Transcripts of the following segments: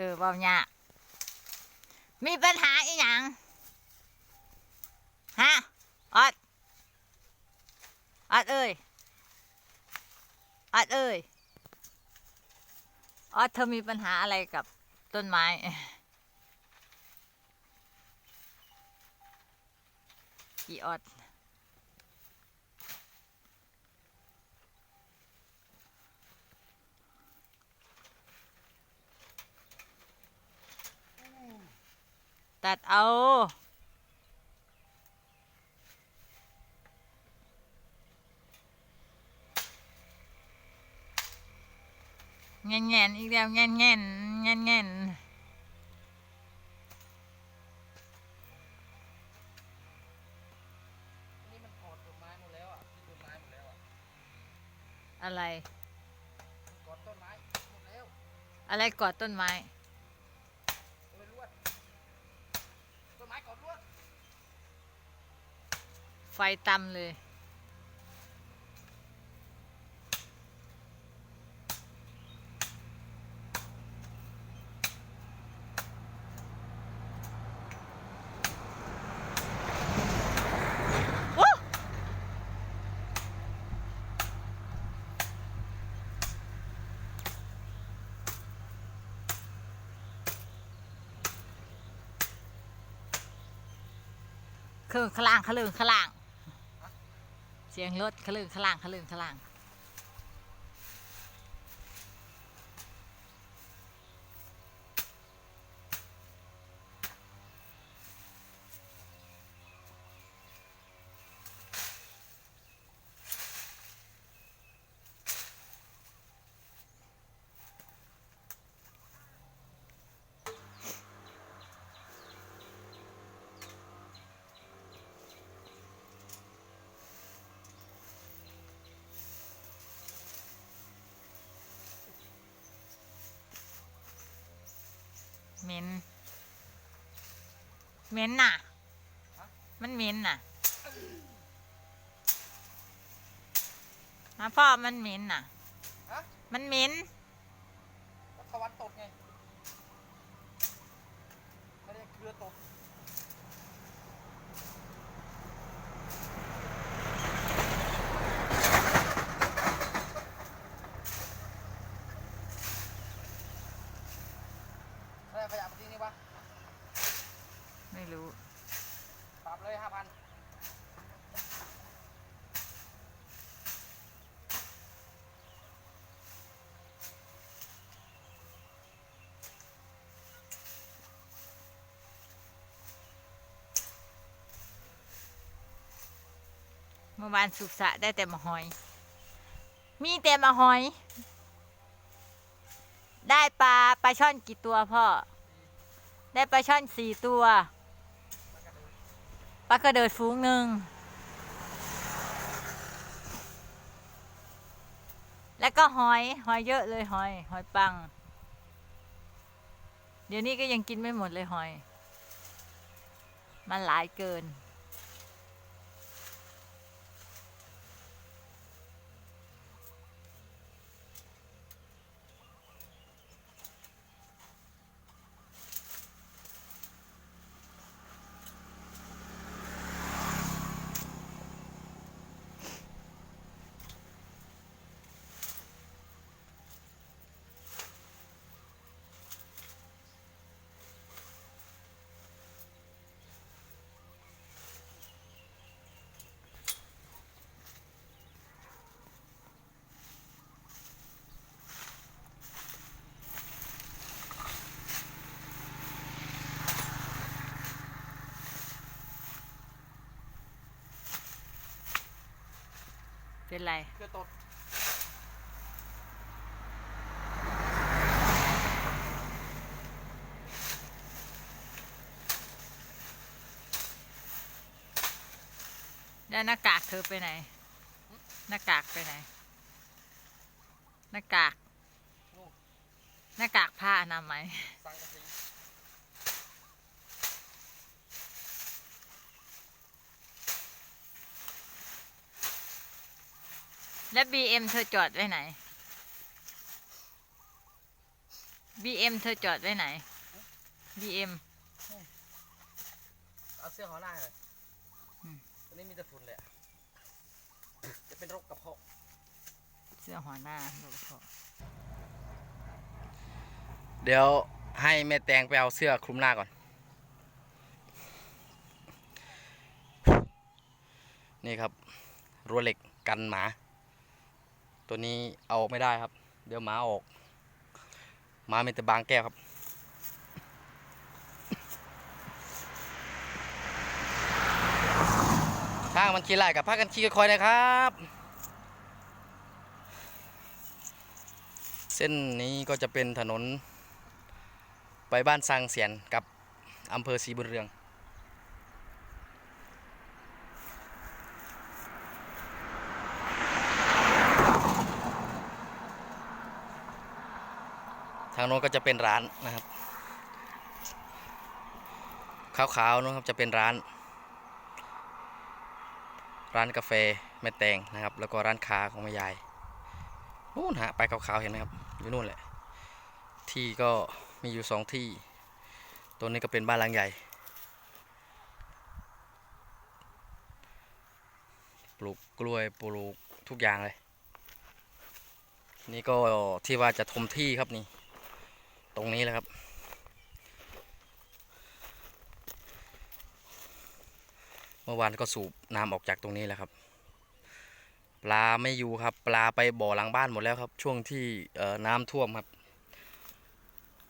ออเว้ายามีปัญหาอีหยังฮะออดออดเอ้ยออดเอ้ยออดเธอมีปัญหาอะไรกับต้นไม้อีออด ตัดเอา แง่นแง่นๆอีกแล้วแง่นแง่นแง่นแง่นนี่มันกอดต้นไม้หมดแล้วอะที่ต้นไม้หมดแล้วอะๆอะไรมันกอดต้นไม้หมดแล้วอะไรกอดต้นไม้ โอ้ยลวดต้นไม้กอดลวด ไฟต่ำเลย คืองขางล่างขลึงขางล่าง เสียงรถขลึงขล่างขลึงขล่าง เหม็นเหม็นน่ะ มันเหม็นน่ะฮะพ่อมันเหม็นน่ะ ฮะมันเหม็นก็ตะวันตกไงไม่ได้เครือตกอะไรขยะมาที่นี่วะ ไม่รู้ ปรับเลยห้าพัน เมื่อวานสุกสะได้แต่มาหอย มีแต่มาหอย ได้ปลาปลาช่อนกี่ตัวพ่อ ได้ปลาช่อนสี่ตัวปลากระเดิดฟูงหนึ่ง แล้วก็หอยหอยเยอะเลยหอย หอยปัง เดี๋ยวนี้ก็ยังกินไม่หมดเลยหอย มันหลายเกิน เป็นไรเครือตดแล้วหน้ากากเธอไปไหน หน้ากากไปไหน หน้ากาก หน้ากากผ้าอนามัย สังกะสี แล้วบีเอ็มเธอจอดไว้ไหน BM เธอจอดไว้ไหน BM เอาเสื้อห่อหน้าเลยอืมวันนี้มีแต่ฝุ่นเลยอะจะเป็นโรคกระเพาะเสื้อหัวหน้าบอกพอเดี๋ยวให้แม่แตงไปเอาเสื้อคลุมหน้าก่อน นี่ครับรั้วเหล็กกันหมา ตัวนี้เอาออกไม่ได้ครับ เดี๋ยวหมาออกหมามีแต่บางแก้วครับทางมันขี้ไล่กับพักกันขี้คอยนะครับ เส้นนี้ก็จะเป็นถนน ไปบ้านซางเสียนกับอำเภอศรีบุญเรือง โน้นก็จะเป็นร้านนะครับ ขาวๆนะครับจะเป็นร้าน ร้านกาแฟแม่แตงนะครับ แล้วก็ร้านค้าของแม่ยายนู่นฮะไปขาวๆเห็นไหมครับอยู่นู่นแหละ ที่ก็มีอยู่สองที่ ตัวนี้ก็เป็นบ้านหลังใหญ่ ปลูกกล้วยปลูกทุกอย่างเลย นี่ก็ที่ว่าจะทมที่ครับนี่ ตรงนี้แหละครับ เมื่อวานก็สูบน้ำออกจากตรงนี้แหละครับ ปลาไม่อยู่ครับ ปลาไปบ่อหลังบ้านหมดแล้วครับ ช่วงที่น้ำท่วมครับ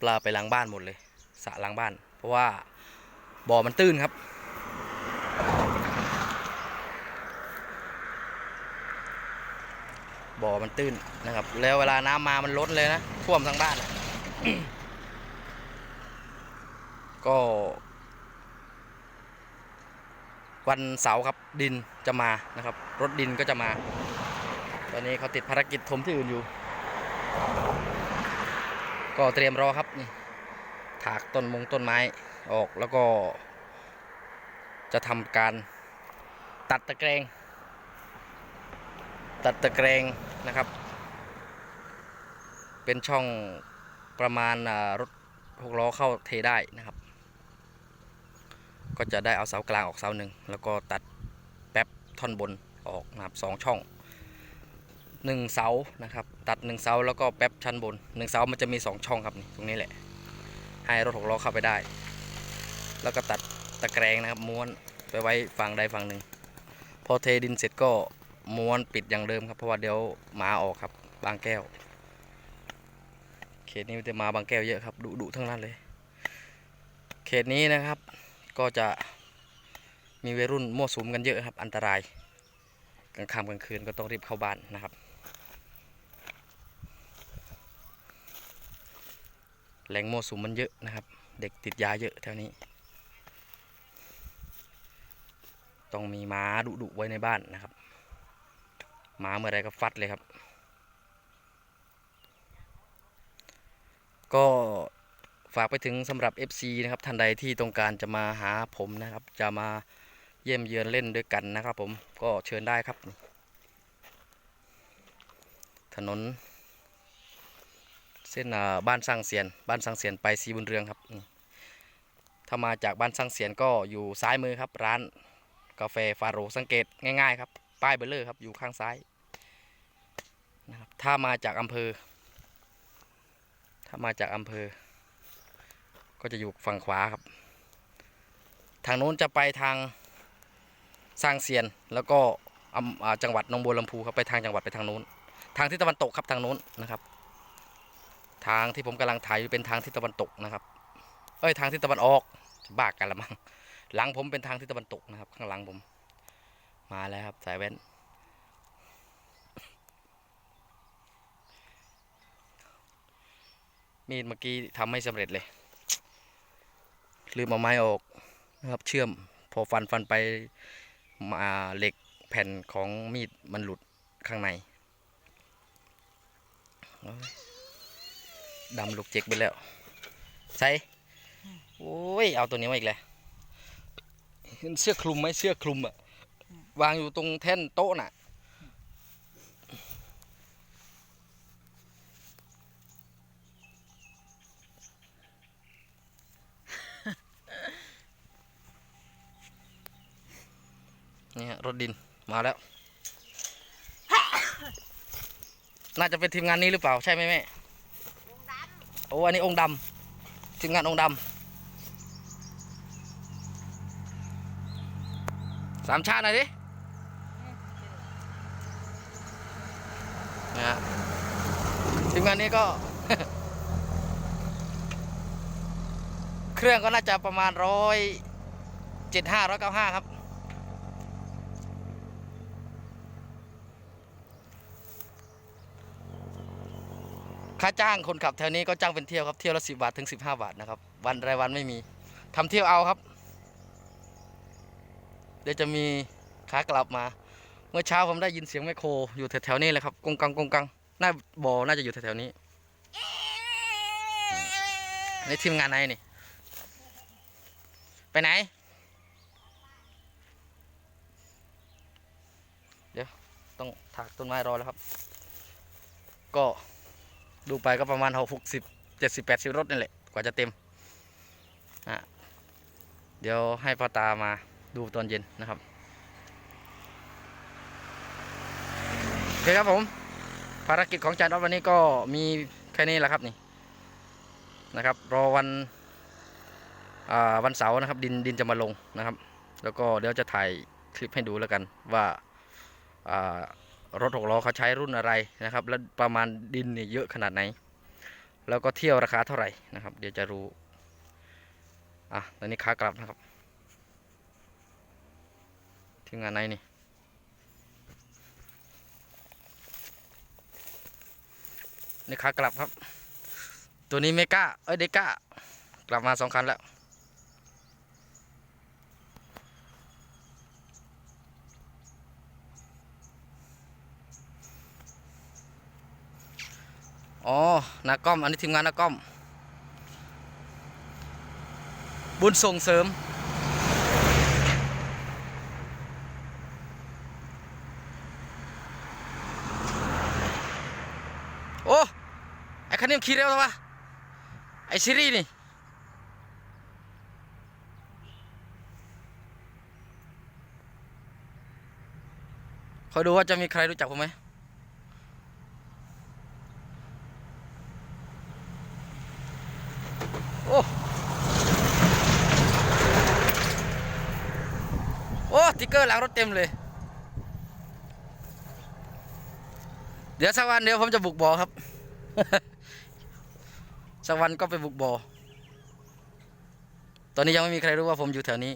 ปลาไปหลังบ้านหมดเลยสระหลังบ้าน เพราะว่าบ่อมันตื้นครับบ่อมันตื้นนะครับ แล้วเวลาน้ำมามันล้นเลยนะ ท่วมทั้งบ้าน ก็ วันเสาร์ครับดินจะมานะครับ รถดินก็จะมา ตอนนี้เขาติดภารกิจถมที่อื่นอยู่ ก็เตรียมรอครับนี่ถากต้นมงต้นไม้ออกแล้วก็ จะทำการตัดตะแกรง ตัดตะแกรงนะครับ เป็นช่อง ประมาณรถหกล้อเข้าเทได้นะครับ ก็จะได้เอาเสากลางออกเสาหนึ่งแล้วก็ตัดแป๊บท่อนบนออกนะครับสองช่องหนึ่งเสานะครับ ตัดหนึ่งเสาแล้วก็แป๊บชั้นบนหนึ่งเสามันจะมีสองช่องครับนี่ตรงนี้แหละ ให้รถหกล้อเข้าไปได้ แล้วก็ตัดตะแกรงนะครับม้วนไปไว้ฝั่งใดฝั่งหนึ่งพอเทดินเสร็จก็ม้วนปิดอย่างเดิมครับเพราะว่าเดี๋ยวหมาออกครับบางแก้ว เขตนี้มันจะมาบางแก้วเยอะครับดุดุทั้งนั้นเลย เขตนี้นะครับ ก็จะมีวัยรุ่นมั่วสุมกันเยอะครับ อันตรายกลางค่ำกลางคืนก็ต้องรีบเข้าบ้านนะครับ แหล่งมั่วสุมมันเยอะนะครับ เด็กติดยาเยอะแถวนี้ ต้องมีม้าดุดุไว้ในบ้านนะครับหมาเมื่อไรก็ฟัดเลยครับ ก็ฝากไปถึงสำหรับ FC นะครับท่านใดที่ต้องการจะมาหาผมนะครับ จะมาเยี่ยมเยือนเล่นด้วยกันนะครับ ผมก็เชิญได้ครับ ถนน เส้นบ้านสร้างเสียน บ้านสร้างเสียนไปสีบุญเรืองครับ ถ้ามาจากบ้านสร้างเสียนก็อยู่ซ้ายมือครับ ร้านกาแฟฟาโรสังเกตง่ายๆครับ ป้ายเบลเลอร์ครับอยู่ข้างซ้ายนะครับถ้ามาจากอำเภอ ถ้ามาจากอำเภอ ก็จะอยู่ฝั่งขวาครับ ทางโน้นจะไปทางสร้างเสียนแล้วก็จังหวัดนงบัวลำพูครับไปทางจังหวัดไปทางโน้น ทางทิศตะวันตกครับทางโน้นนะครับ ทางที่ผมกำลังถ่ายอยู่เป็นทางทิศตะวันตกนะครับ เอ้ยทางทิศตะวันออกบ้ากันละมั้งหลังผมเป็นทางทิศตะวันตกนะครับ ข้างหลังผม มาแล้วครับสายแว่น มีดเมื่อกี้ทำไม่สำเร็จเลยลืมเอาไม้ออกนะครับเชื่อมพอฟันฟันไปมาเหล็กแผ่นของมีดมันหลุดข้างในดำลูกเจ็กไปแล้วใส่โอ้ยเอาตัวนี้มาอีกแล้วเห็นเสื้อคลุมไหมเสื้อคลุมอะวางอยู่ตรงแท่นโต๊ะน่ะ ถดินมาแล้ว น่าจะเป็นทีมงานนี้หรือเปล่าใช่ไหมแม่โอ้อันนี้องค์ดำทีมงานองค์ดำสามชาติหน่อยดินะฮะทีมงานนี้ก็ เครื่องก็น่าจะประมาณร้อยเจ็ดห้าร้อยเก้าห้าครับ ค่าจ้างคนขับแถวนี้ก็จ้างเป็นเที่ยวครับเที่ยวละสิบาทถึงสิบห้าบาทนะครับ วันรายวันไม่มีทำเที่ยวเอาครับ เดี๋ยวจะมีขากลับมา เมื่อเช้าผมได้ยินเสียงแมคโครอยู่แถวๆนี้เลยครับกงกังกงกังน่าบ่อน่าจะอยู่แถวๆนี้ในทีมงานไหนนี่ ไปไหน เดี๋ยว ต้องถากต้นไม้รอแล้วครับ ก็ ดูไปก็ประมาณหกสิบเจ็ดสิบแปดสิบรถนี่แหละ กว่าจะเต็มอะเดี๋ยวให้พ่อตามาดูตอนเย็นนะครับโอเคครับผม ภารกิจของจานออฟวันนี้ก็มีแค่นี้แหละครับนี่นะครับ รอวันวันเสาร์นะครับ ดินดินจะมาลงนะครับ แล้วก็เดี๋ยวจะถ่ายคลิปให้ดูแล้วกันว่า รถหกล้อเขาใช้รุ่นอะไรนะครับ แล้วประมาณดินเนี่ยเยอะขนาดไหน แล้วก็เที่ยวราคาเท่าไหร่นะครับ เดี๋ยวจะรู้ อะตอนนี้ขากลับนะครับทีมงานไหนนี่นี่ขากลับครับ ตัวนี้เมกาเอ้ยเดก้ากลับมาสองคันแล้ว อ๋อนาก้อม อันนี้ทีมงานนาก้อม บุญส่งเสริม โอ้ ไอ้คันนี้มันขี่เร็วจังวะ ไอ้ซีรีส์นี่คอยดูว่าจะมีใครรู้จักผมไหม โอ้ โอ้ติ๊กเกอร์ห ลังรถเต็มเลย เดี๋ยวสักวันเดี๋ยวผมจะบุกบอครับสักวันก็ไปบุกบอตอนนี้ยังไม่มีใครรู้ว่าผมอยู่แถวนี้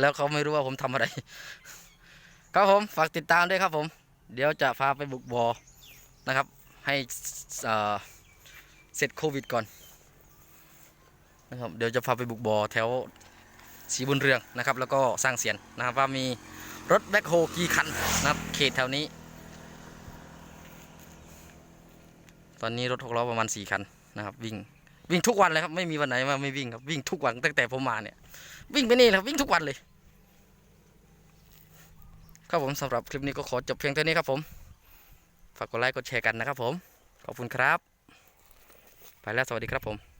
แล้วเขาไม่รู้ว่าผมทำอะไร ครับผมฝากติดตามด้วยครับผม เดี๋ยวจะพาไปบุกบอนะครับ ให้เสร็จโควิดก่อนนะครับเดี๋ยวจะพาไปบุกบ่อแถว สีบุญเรืองนะครับ แล้วก็สร้างเสียนนะครับว่ามีรถแบ็คโฮกี่คันนะครับเขตแถวนี้ ตอนนี้รถหกล้อประมาณสี่คันนะครับ วิ่งวิ่งทุกวันเลยครับไม่มีวันไหนว่าไม่วิ่งครับวิ่งทุกวันตั้งแต่ผมมาเนี่ย วิ่งไปนี่แหละวิ่งทุกวันเลยครับผมสำหรับคลิปนี้ก็ขอจบเพียงเท่านี้ครับผมฝากกดไลค์กดแชร์กันนะครับผมขอบคุณครับ ไปแล้วสวัสดีครับผม